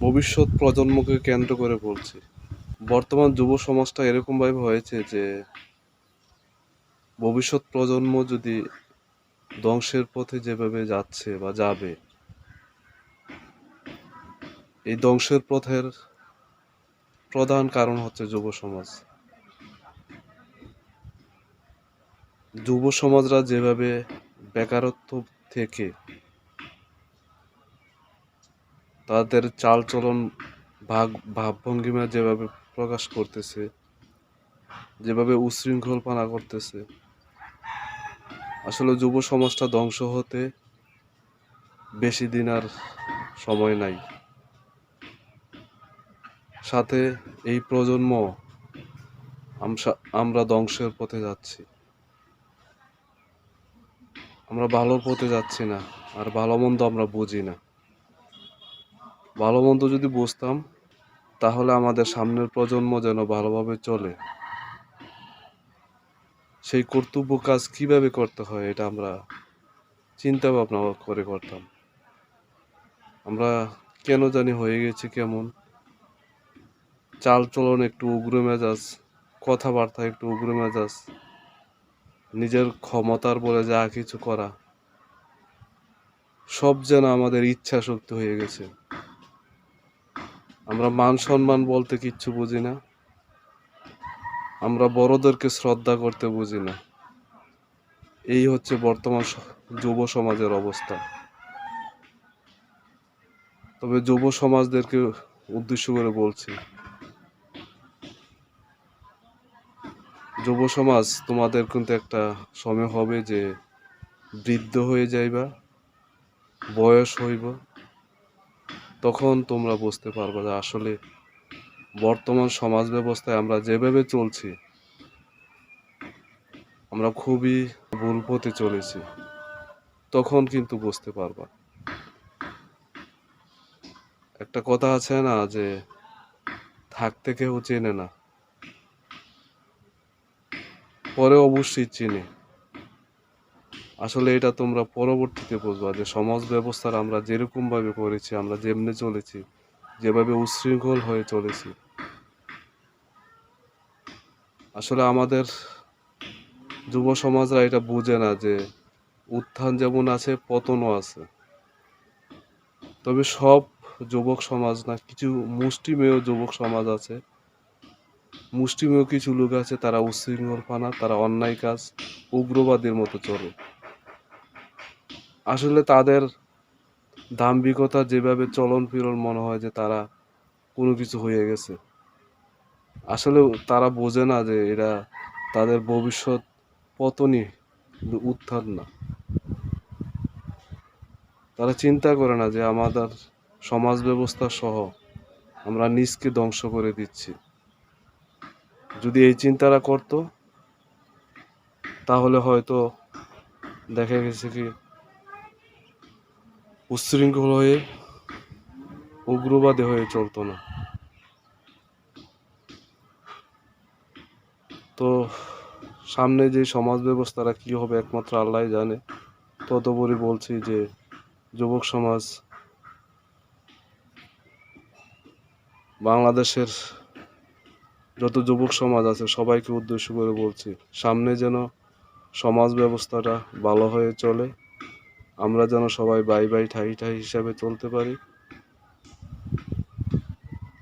ভবিষ্যৎ প্রজন্মকে কেন্দ্র করে বলছি। বর্তমান যুব সমাজটা এরকমভাবে হয়েছে যে, ভবিষ্যৎ প্রজন্ম যদি ধ্বংসের পথে যেভাবে যাচ্ছে বা যাবে, এই ধ্বংসের পথের প্রধান কারণ হচ্ছে যুব সমাজ। যুব সমাজরা যেভাবে বেকারত্ব থেকে তাদের চালচলন ভাগ, ভাবভঙ্গিমা যেভাবে প্রকাশ করতেছে, যেভাবে উশৃঙ্খলপনা করতেছে, আসলে যুব সমাজটা ধ্বংস হতে বেশি দিন আর সময় নাই। সাথে এই প্রজন্ম আমরা ধ্বংসের পথে যাচ্ছি। আমরা ভালোর পথে যাচ্ছি না, আর ভালো মন্দ আমরা বুঝি না। ভালো মন্দ যদি বুঝতাম, তাহলে আমাদের সামনের প্রজন্ম যেন ভালোভাবে চলে। সেই কর্তব্য কাজ কীভাবে করতে হয়, এটা আমরা চিন্তা ভাবনা করে করতাম। আমরা কেন জানি হয়ে গেছি কেমন। চাল চলন একটু উগ্র মেজাজ, কথাবার্তা একটু উগ্র মেজাজ, নিজের ক্ষমতার বলে যা কিছু করা, সব যেন আমাদের ইচ্ছা শক্তি হয়ে গেছে। আমরা মান সম্মান বলতে কিচ্ছু বুঝি না। আমরা বড়দেরকে শ্রদ্ধা করতে বুঝি না। এই হচ্ছে বর্তমান যুব সমাজের অবস্থা। তবে যুব সমাজদেরকে উদ্দেশ্য করে বলছি, যুব সমাজ তোমাদের কিন্তু একটা সময় হবে যে বৃদ্ধ হয়ে যাইবা, বয়স হইব তখন তোমরা বুঝতে পারবে যে আসলে বর্তমান সমাজ ব্যবস্থায় আমরা যেভাবে চলছি, আমরা খুবই ভুল পথে চলেছি, তখন কিন্তু বুঝতে পারবা। একটা কথা আছে না যে থাকতে কেউ চেনে না, পরে অবশ্যই চিনে। আসলে এটা তোমরা পরবর্তীতে বুঝবা যে সমাজ ব্যবস্থার আমরা যেরকমভাবে করেছি, আমরা যেমনে চলেছি, যেভাবে উশৃঙ্খল হয়ে চলেছি। আসলে আমাদের যুব সমাজরা এটা বুঝে না যে উত্থান যেমন আছে, পতনও আছে। তবে সব যুবক সমাজ না, কিছু মুষ্টিমেয় যুবক সমাজ আছে। মুষ্টিমেয় কিছু লোক আছে, তারা উশৃঙ্খলপানা, তারা অন্যায় কাজ, উগ্রবাদের মতো চলে। আসলে তাদের দাম্ভিকতা যেভাবে চলন ফিরন মনে হয় যে তারা কোনো কিছু হয়ে গেছে। আসলে তারা বোঝে না যে এরা তাদের ভবিষ্যৎ পতনই উত্থান না। তারা চিন্তা করে না যে আমাদের সমাজ ব্যবস্থা সহ আমরা নিজকে ধ্বংস করে দিচ্ছি। যদি এই চিন্তাটা করতো, তাহলে হয়তো দেখা গেছে কি উচ্ছৃঙ্খল হয়ে উগ্রবাদী হয়ে চলতো না। তো সামনে যে সমাজ ব্যবস্থাটা কি হবে একমাত্র আল্লাহ জানে। ততপরই বলছি যে যুবক সমাজ বাংলাদেশের যত যুবক সমাজ আছে সবাইকে উদ্দেশ্য করে বলছি, সামনে যেন সমাজ ব্যবস্থাটা ভালো হয়ে চলে। আমরা যেন সবাই বাই বাই, ঠাই ঠাই হিসাবে চলতে পারি।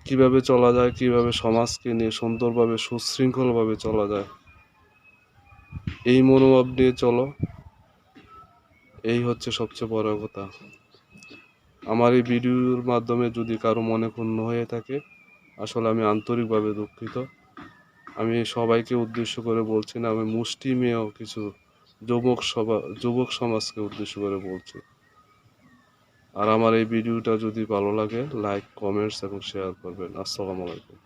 কীভাবে চলা যায়, কীভাবে সমাজকে নিয়ে সুন্দরভাবে, সুশৃঙ্খলভাবে চলা যায়, এই মনোভাব নিয়ে চলো। এই হচ্ছে সবচেয়ে বড় কথা। আমার এই ভিডিওর মাধ্যমে যদি কারও মনে ক্ষুণ্ণ হয়ে থাকে, আসলে আমি আন্তরিকভাবে দুঃখিত। আমি সবাইকে উদ্দেশ্য করে বলছি না, আমি মুষ্টিমেয় কিছু যুবক সভা, যুবক সমাজকে উদ্দেশ্য করে বলছি। আর আমার এই ভিডিওটা যদি ভালো লাগে লাইক কমেন্টস এবং শেয়ার করবেন। আসসালামু আলাইকুম।